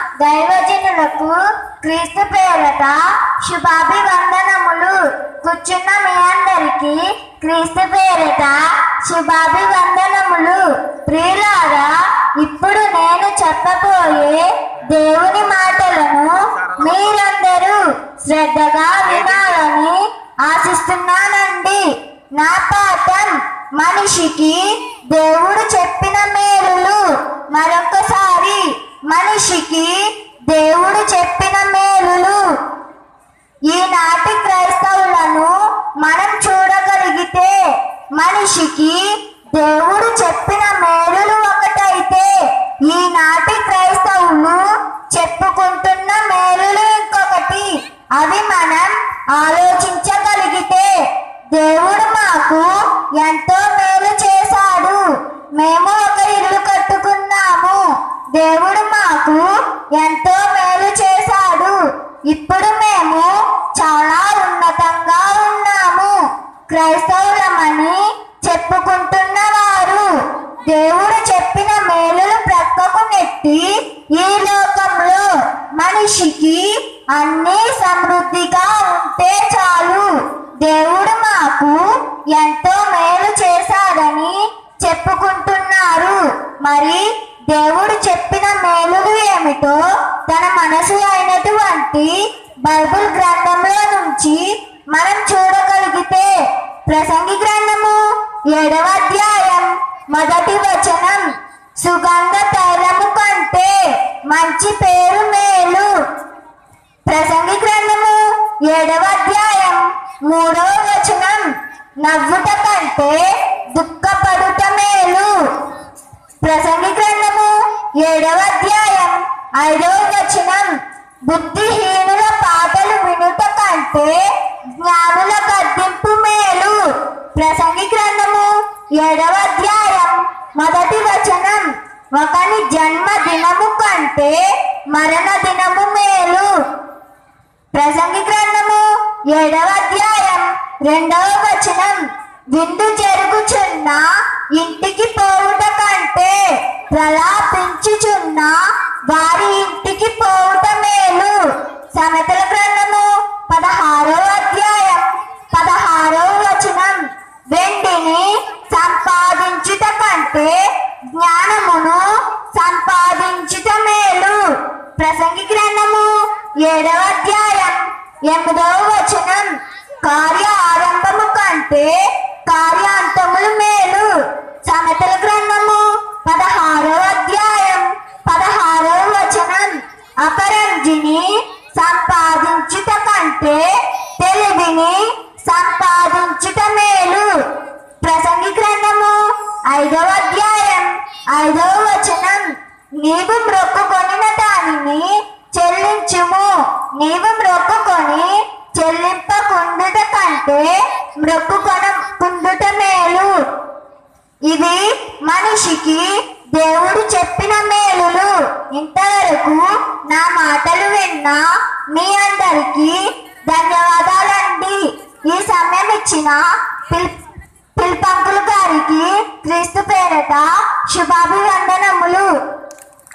దైవజనులకు క్రీస్తు పేరట శుభాభివందనములు. కూర్చున్న మీ అందరికి క్రీస్తు పేరట శుభాభివందనములు. ప్రియులారా ఇప్పుడు నేను చెప్పబోయే దేవుని మాటలను మీరందరూ శ్రద్ధగా వినాలని ఆశిస్తున్నానండి. నా పాఠం మనిషికి దేవుడు చెప్పిన మే మనిషికి దేవుడు చెప్పిన మేలులు ఒకటైతే ఈనాటి క్రైస్తవులు చెప్పుకుంటున్న మేలులు ఇంకొకటి. అవి మనం ఆలోచించగలిగితే దేవుడు మాకు ఎంతో మేలు చేశాడు. మేము ఒక ఇల్లు కట్టుకున్నాము. దేవుడు మాకు ఎంతో మేలు చేశాడు. ఇప్పుడు మేము చాలా ఉన్నతంగా ఉన్నాము. క్రైస్తవులమని పెట్టి ఈ లోకంలో మనిషికి అన్ని సమృద్ధిగా ఉంటే చాలు. దేవుడు మాకు ఎంతో మేలు చేశాడని చెప్పుకుంటున్నారు. మరి దేవుడు చెప్పిన మేలులు ఏమిటో తన మనసు అయినటువంటి బైబుల్ గ్రంథంలో నుంచి మనం చూడగలిగితే ప్రసంగి గ్రంథము ఏడవ అధ్యాయం మొదటి వచనం సుగంధ తైలము కంటే మంచి పేరు మేలు. ప్రసంగి గ్రంథము ఏడవ అధ్యాయం మూడవ వచనం. నవ్వుట కంటే దుఃఖపడుట మేలు. ప్రసంగి గ్రంథము ఏడవ అధ్యాయం ఐదవ వచనం. బుద్ధిహీనుల పాటలు వినుట కంటే జ్ఞానుల గద్దింపు మేలు. ప్రసంగి గ్రంథము ఏడవ అధ్యాయం మొదటి వచనం. ఒకని జన్మ దినము కంటే మరణ దినము మేలు. ప్రసంగి గ్రంథము ఏడవ అధ్యాయం రెండవ వచనం. విందు జరుగుచున్న ఇంటికి పోవుట కంటే ప్రలాపించుచున్న వారి ఇంటికి పోవుట మేలు. సమతల గ్రంథం అధ్యాయం ఎనిమిదవ వచనం. కార్య ఆరంభము కంటే కార్యాంతములు మేలు. సమతల గ్రంథము పదహారవ అధ్యాయం పదహారవ వచనం. అపరంజిని సంపాదించుట కంటే తెలివిని సంపాదించుట మేలు. ప్రసంగి గ్రంథము ఐదవ అధ్యాయం ఐదవ వచనం. నీవు మ్రొక్కుకొనిన దానిని నీవు మ్రొక్కుకొని చెల్లింపకుండుట కంటే మ్రొక్కుకొన కుండుట మేలు. ఇది మనిషికి దేవుడు చెప్పిన మేలులు. ఇంతవరకు నా మాటలు విన్న మీ అందరికీ ధన్యవాదాలండి. ఈ సమయం ఇచ్చిన పిల్ పిల్పంకులు గారికి క్రీస్తు పేరట శుభాభివందనములు.